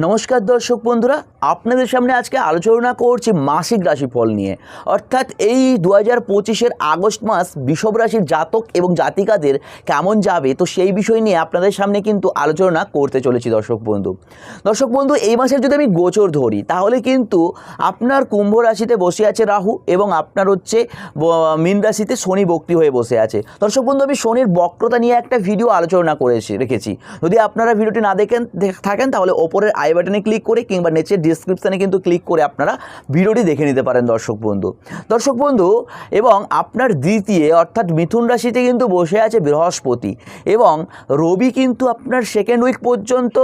নমস্কার দর্শক বন্ধুরা, আপনাদের সামনে আজকে আলোচনা করছি মাসিক রাশিফল নিয়ে। অর্থাৎ এই দু হাজার পঁচিশের আগস্ট মাস বিষব রাশির জাতক এবং জাতিকাদের কেমন যাবে, তো সেই বিষয় নিয়ে আপনাদের সামনে কিন্তু আলোচনা করতে চলেছি দর্শক বন্ধু। দর্শক বন্ধু, এই মাসের যদি আমি গোচর ধরি, তাহলে কিন্তু আপনার কুম্ভ রাশিতে বসে আছে রাহু এবং আপনার হচ্ছে মীন রাশিতে শনি বক্রি হয়ে বসে আছে। দর্শক বন্ধু, আমি শনির বক্রতা নিয়ে একটা ভিডিও আলোচনা করেছি, রেখেছি। যদি আপনারা ভিডিওটি না দেখেন, দেখ- থাকেন, তাহলে ওপরের আই বাটনে ক্লিক করে কিংবা নিচের ডিসক্রিপশানে কিন্তু ক্লিক করে আপনারা ভিডিওটি দেখে নিতে পারেন, দর্শক বন্ধু। দর্শক বন্ধু, এবং আপনার দ্বিতীয় অর্থাৎ মিথুন রাশিতে কিন্তু বসে আছে বৃহস্পতি, এবং রবি কিন্তু আপনার সেকেন্ড উইক পর্যন্ত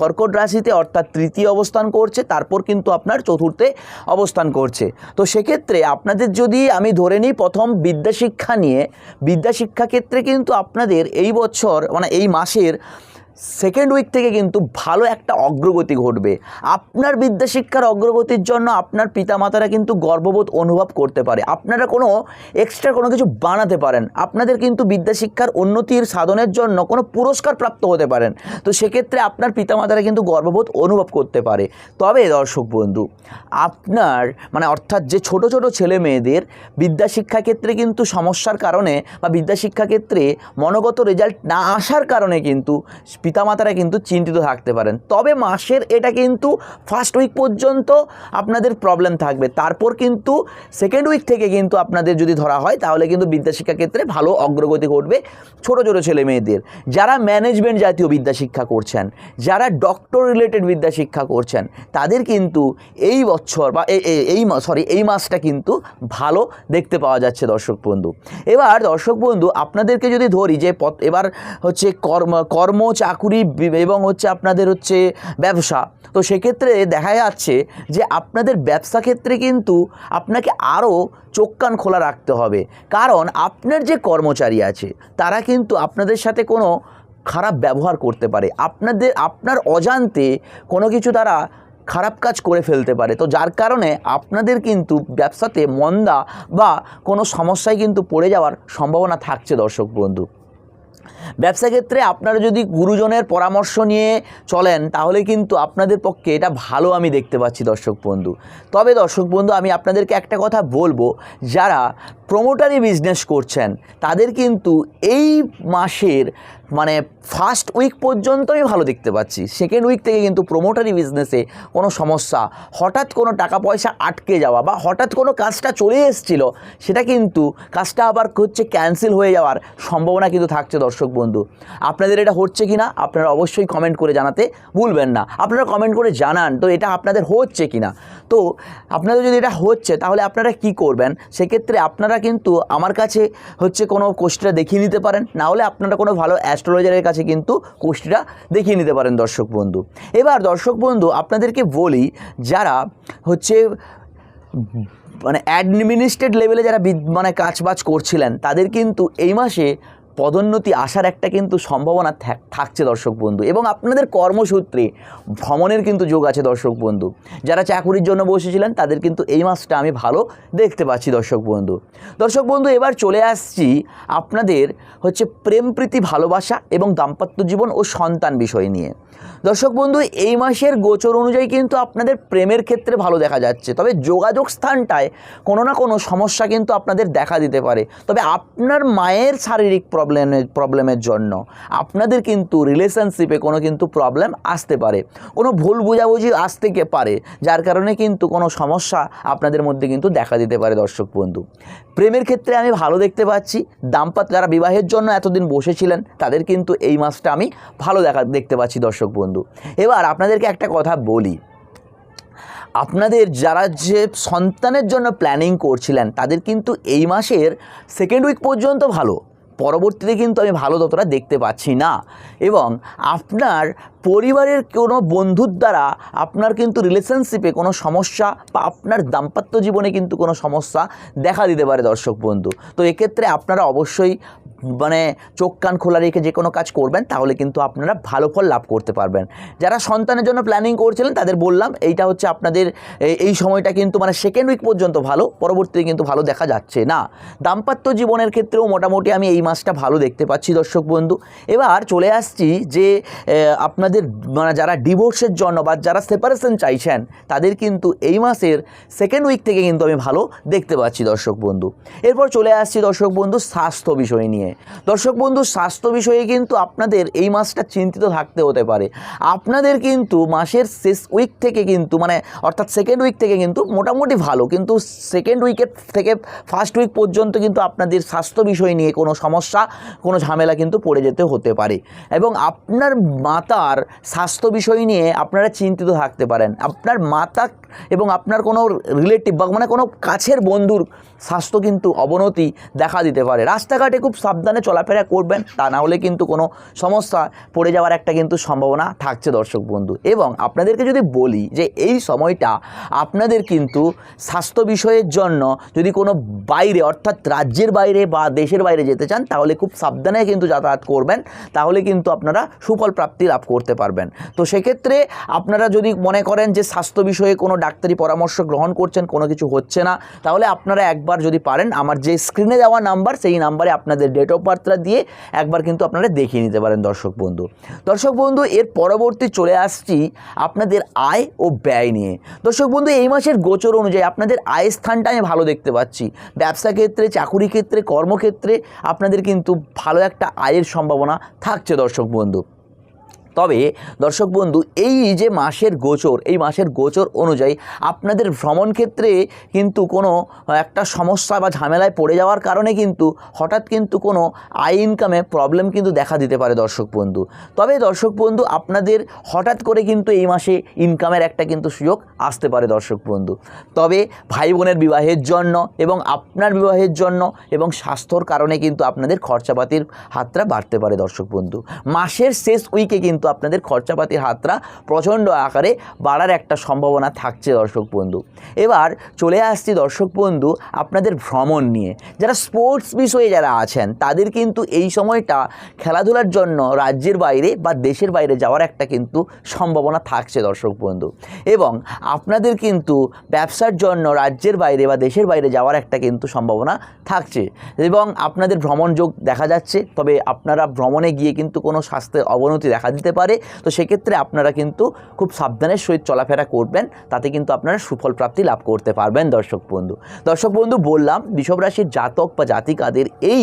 কর্কট রাশিতে অর্থাৎ তৃতীয় অবস্থান করছে, তারপর কিন্তু আপনার চতুর্থে অবস্থান করছে। তো সেক্ষেত্রে আপনাদের যদি আমি ধরে নিই প্রথম বিদ্যাশিক্ষা নিয়ে, বিদ্যাশিক্ষা ক্ষেত্রে কিন্তু আপনাদের এই বছর মানে এই মাসের সেকেন্ড উইক থেকে কিন্তু ভালো একটা অগ্রগতি ঘটবে। আপনার বিদ্যাশিক্ষার অগ্রগতির জন্য আপনার পিতামাতারা কিন্তু গর্ববোধ অনুভব করতে পারে। আপনারা কোনো এক্সট্রা কোনো কিছু বানাতে পারেন। আপনাদের কিন্তু বিদ্যাশিক্ষার উন্নতির সাধনের জন্য কোনো পুরস্কার প্রাপ্ত হতে পারেন। তো সেক্ষেত্রে আপনার পিতামাতারা কিন্তু গর্ববোধ অনুভব করতে পারে। তবে দর্শক বন্ধু, আপনার মানে অর্থাৎ যে ছোট ছোট ছেলে মেয়েদের বিদ্যাশিক্ষা ক্ষেত্রে কিন্তু সমস্যার কারণে বা বিদ্যাশিক্ষা ক্ষেত্রে মনোগত রেজাল্ট না আসার কারণে কিন্তু পিতামাতারা কিন্তু চিন্তিত থাকতে পারেন। তবে মাসের এটা কিন্তু ফার্স্ট উইক পর্যন্ত আপনাদের প্রবলেম থাকবে। তারপর কিন্তু সেকেন্ড উইক থেকে কিন্তু আপনাদের যদি ধরা হয়, তাহলে কিন্তু বিদ্যাশিক্ষা ক্ষেত্রে ভালো অগ্রগতি ঘটবে ছোট ছোট ছেলে মেয়েদের। যারা ম্যানেজমেন্ট জাতীয় বিদ্যাশিক্ষা করছেন, যারা ডক্টর রিলেটেড বিদ্যাশিক্ষা করছেন, তাদের কিন্তু এই বছর বা এই- সরি এই মাসটা কিন্তু ভালো দেখতে পাওয়া যাচ্ছে দর্শক বন্ধু। এবার দর্শক বন্ধু, আপনাদেরকে যদি ধরি যে এবার হচ্ছে কর্ম কর্ম চাকুরি এবং হচ্ছে আপনাদের হচ্ছে ব্যবসা। তো সেক্ষেত্রে দেখা যাচ্ছে যে আপনাদের ব্যবসা ক্ষেত্রে কিন্তু আপনাকে আরও চোখ কান খোলা রাখতে হবে। কারণ আপনার যে কর্মচারী আছে, তারা কিন্তু আপনাদের সাথে কোনো খারাপ ব্যবহার করতে পারে। আপনাদের, আপনার অজান্তে কোনো কিছু তারা খারাপ কাজ করে ফেলতে পারে। তো যার কারণে আপনাদের কিন্তু ব্যবসাতে মন্দা বা কোনো সমস্যায় কিন্তু পড়ে যাওয়ার সম্ভাবনা থাকছে দর্শক বন্ধু। ব্যবসা ক্ষেত্রে আপনারা যদি গুরুজনের পরামর্শ নিয়ে চলেন, তাহলে কিন্তু আপনাদের পক্ষে এটা ভালো আমি দেখতে পাচ্ছি দর্শক বন্ধু। তবে দর্শক বন্ধু, আমি আপনাদেরকে একটা কথা বলব, যারা প্রোমোটারি বিজনেস করছেন, তাদের কিন্তু এই মাসের মানে ফার্স্ট উইক পর্যন্ত আমি ভালো দেখতে পাচ্ছি। সেকেন্ড উইক থেকে কিন্তু প্রোমোটারি বিজনেসে কোনো সমস্যা। হঠাৎ কোনো টাকা পয়সা আটকে যাওয়া বা হঠাৎ কোনো কাজটা চলে এসেছিল, সেটা কিন্তু কাজটা আবার হচ্ছে ক্যান্সেল হয়ে যাওয়ার সম্ভাবনা কিন্তু থাকছে দর্শক বন্ধু। আপনাদের এটা হচ্ছে কি না আপনারা অবশ্যই কমেন্ট করে জানাতে ভুলবেন না। আপনারা কমেন্ট করে জানান, তো এটা আপনাদের হচ্ছে কি না তো আপনাদের যদি এটা হচ্ছে, তাহলে আপনারা কি করবেন? সেক্ষেত্রে আপনারা কিন্তু আমার কাছে হচ্ছে কোনো কোষ্টিটা দেখিয়ে নিতে পারেন। না হলে আপনারা কোনো ভালো অ্যাস্ট্রোলজারের কাছে কিন্তু কোষ্টিটা দেখিয়ে নিতে পারেন দর্শক বন্ধু। এবার দর্শক বন্ধু, আপনাদেরকে বলি যারা হচ্ছে মানে অ্যাডমিনিস্ট্রেট লেভেলে যারা মানে কাজবাজ করছিলেন, তাদের কিন্তু এই মাসে পদোন্নতি আসার একটা কিন্তু সম্ভাবনা থাক- থাকছে দর্শক বন্ধু। এবং আপনাদের কর্মসূত্রে ভ্রমণের কিন্তু যোগ আছে দর্শক বন্ধু। যারা চাকুরির জন্য বসেছিলেন, তাদের কিন্তু এই মাসটা আমি ভালো দেখতে পাচ্ছি দর্শক বন্ধু। দর্শক বন্ধু, এবার চলে আসছি আপনাদের হচ্ছে প্রেম প্রীতি, ভালোবাসা এবং দাম্পত্য জীবন ও সন্তান বিষয় নিয়ে। দর্শক বন্ধু, এই মাসের গোচর অনুযায়ী কিন্তু আপনাদের প্রেমের ক্ষেত্রে ভালো দেখা যাচ্ছে। তবে যোগাযোগ স্থানটায় কোনো না কোনো সমস্যা কিন্তু আপনাদের দেখা দিতে পারে। তবে আপনার মায়ের শারীরিক প্রবলেমের প্রবলেমের জন্য। আপনাদের কিন্তু রিলেশনশিপে কোনো কিন্তু প্রবলেম আসতে পারে। কোনো ভুল বোঝাবুঝি আসতে পারে, যার কারণে কিন্তু কোনো সমস্যা আপনাদের মধ্যে কিন্তু দেখা দিতে পারে, দর্শক বন্ধু। প্রেমের ক্ষেত্রে আমি ভালো দেখতে পাচ্ছি। দাম্পত্য যারা বিবাহের জন্য এতদিন বসেছিলেন, তাদের কিন্তু এই মাসটা আমি ভালো দেখা, দেখতে পাচ্ছি, দর্শক বন্ধু। এবার আপনাদেরকে একটা কথা বলি। আপনাদের যারা যে সন্তানের জন্য প্ল্যানিং করছিলেন, তাদের কিন্তু এই মাসের সেকেন্ড উইক পর্যন্ত ভালো। পরবর্তীতে কিন্তু আমি ভালো ততটা দেখতে পাচ্ছি না। এবং আপনার পরিবারের কোনো বন্ধুর দ্বারা আপনার কিন্তু রিলেশনশিপে কোনো সমস্যা বা আপনার দাম্পত্য জীবনে কিন্তু কোনো সমস্যা দেখা দিতে পারে দর্শক বন্ধু। তো এক্ষেত্রে আপনারা অবশ্যই মানে চোখ কান খোলা রেখে যে কোনো কাজ করবেন, তাহলে কিন্তু আপনারা ভালো ফল লাভ করতে পারবেন। যারা সন্তানের জন্য প্ল্যানিং করছিলেন, তাদের বললাম, এইটা হচ্ছে আপনাদের এই- সময়টা কিন্তু মানে সেকেন্ড উইক পর্যন্ত ভালো, পরবর্তীতে কিন্তু ভালো দেখা যাচ্ছে না। দাম্পত্য জীবনের ক্ষেত্রেও মোটামুটি আমি এই মাসটা ভালো দেখতে পাচ্ছি, দর্শক বন্ধু। এবার চলে আসছি যে আপনাদের মানে যারা ডিভোর্সের জন্য বা যারা সেপারেশন চাইছেন, তাদের কিন্তু এই মাসের সেকেন্ড উইক থেকে কিন্তু আমি ভালো দেখতে পাচ্ছি, দর্শক বন্ধু। এরপর চলে আসছি, দর্শক বন্ধু, স্বাস্থ্য বিষয় নিয়ে। দর্শক বন্ধু, স্বাস্থ্য বিষয়ে কিন্তু আপনাদের এই মাসটা চিন্তিত থাকতে হতে পারে। আপনাদের কিন্তু মাসের শেষ উইক থেকে কিন্তু মানে অর্থাৎ সেকেন্ড উইক থেকে কিন্তু মোটামুটি ভালো। কিন্তু সেকেন্ড উইকের থেকে ফার্স্ট উইক পর্যন্ত কিন্তু আপনাদের স্বাস্থ্য বিষয় নিয়ে কোনো সমস্যা, কোনো ঝামেলা কিন্তু পড়ে যেতে হতে পারে। এবং আপনার মাতার স্বাস্থ্য বিষয় নিয়ে আপনারা চিন্তিত থাকতে পারেন। আপনার মাতা এবং আপনার কোনো রিলেটিভ বা মানে কোনো কাছের বন্ধুর স্বাস্থ্য কিন্তু অবনতি দেখা দিতে পারে। রাস্তাঘাটে খুব সাবধানে চলাফেরা করবেন, তা না হলে কিন্তু কোনো সমস্যা পড়ে যাওয়ার একটা কিন্তু সম্ভাবনা থাকছে দর্শক বন্ধু। এবং আপনাদেরকে যদি বলি যে এই সময়টা আপনাদের কিন্তু স্বাস্থ্য বিষয়ের জন্য যদি কোনো বাইরে অর্থাৎ রাজ্যের বাইরে বা দেশের বাইরে যেতে চান, তাহলে খুব সাবধানে কিন্তু যাতায়াত করবেন, তাহলে কিন্তু আপনারা সুফল প্রাপ্তি লাভ করতে পারবেন। তো সেক্ষেত্রে আপনারা যদি মনে করেন যে স্বাস্থ্য বিষয়ে কোনো ডাক্তারি পরামর্শ গ্রহণ করছেন, কোনো কিছু হচ্ছে না। তাহলে আপনারা একবার যদি পারেন, আমার যে স্ক্রিনে দেওয়া নাম্বার সেই নাম্বারে আপনাদের ডেট অফ বার্থটা দিয়ে একবার কিন্তু আপনারা দেখিয়ে নিতে পারেন, দর্শক বন্ধু। দর্শক বন্ধু, এর পরবর্তী চলে আসছি আপনাদের আয় ও ব্যয় নিয়ে। দর্শক বন্ধু, এই মাসের গোচর অনুযায়ী আপনাদের আয়ের স্থানটা আমি ভালো দেখতে পাচ্ছি। ব্যবসা ক্ষেত্রে, চাকুরি ক্ষেত্রে, কর্মক্ষেত্রে আপনাদের কিন্তু ভালো একটা আয়ের সম্ভাবনা থাকছে, দর্শক বন্ধু। তবে দর্শক বন্ধু, এই যে মাসের গোচর, এই মাসের গোচর অনুযায়ী আপনাদের ভ্রমণ ক্ষেত্রে কিন্তু কোনো একটা সমস্যা বা ঝামেলায় পড়ে যাওয়ার কারণে কিন্তু হঠাৎ কিন্তু কোনো আয় ইনকামে প্রবলেম কিন্তু দেখা দিতে পারে দর্শক বন্ধু। তবে দর্শক বন্ধু, আপনাদের হঠাৎ করে কিন্তু এই মাসে ইনকামের একটা কিন্তু সুযোগ আসতে পারে দর্শক বন্ধু। তবে ভাই বোনের বিবাহের জন্য এবং আপনার বিবাহের জন্য এবং স্বাস্থ্যর কারণে কিন্তু আপনাদের খরচাপাতির হাতটা বাড়তে পারে দর্শক বন্ধু। মাসের শেষ উইকে কিন্তু আপনাদের খরচাপাতির হাতটা প্রচণ্ড আকারে বাড়ার একটা সম্ভাবনা থাকছে দর্শক বন্ধু। এবার চলে আসছি দর্শক বন্ধু আপনাদের ভ্রমণ নিয়ে। যারা স্পোর্টস বিষয়ে যারা আছেন, তাদের কিন্তু এই সময়টা খেলাধুলার জন্য রাজ্যের বাইরে বা দেশের বাইরে যাওয়ার একটা কিন্তু সম্ভাবনা থাকছে দর্শক বন্ধু। এবং আপনাদের কিন্তু ব্যবসার জন্য রাজ্যের বাইরে বা দেশের বাইরে যাওয়ার একটা কিন্তু সম্ভাবনা থাকছে। এবং আপনাদের ভ্রমণ যোগ দেখা যাচ্ছে, তবে আপনারা ভ্রমণে গিয়ে কিন্তু কোনো স্বাস্থ্যের অবনতি দেখা দিতে পারে। তো সেক্ষেত্রে আপনারা কিন্তু খুব সাবধানের সহিত চলাফেরা করবেন, তাতে কিন্তু আপনারা সুফল প্রাপ্তি লাভ করতে পারবেন দর্শক বন্ধু। দর্শক বন্ধু, বললাম বিষব রাশির জাতক বা জাতিকাদের এই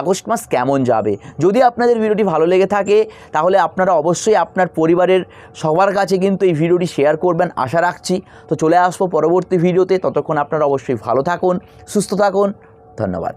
আগস্ট মাস কেমন যাবে? যদি আপনাদের ভিডিওটি ভালো লেগে থাকে, তাহলে আপনারা অবশ্যই আপনার পরিবারের সবার কাছে কিন্তু এই ভিডিওটি শেয়ার করবেন, আশা রাখছি। তো চলে আসব পরবর্তী ভিডিওতে, ততক্ষণ আপনারা অবশ্যই ভালো থাকুন, সুস্থ থাকুন, ধন্যবাদ।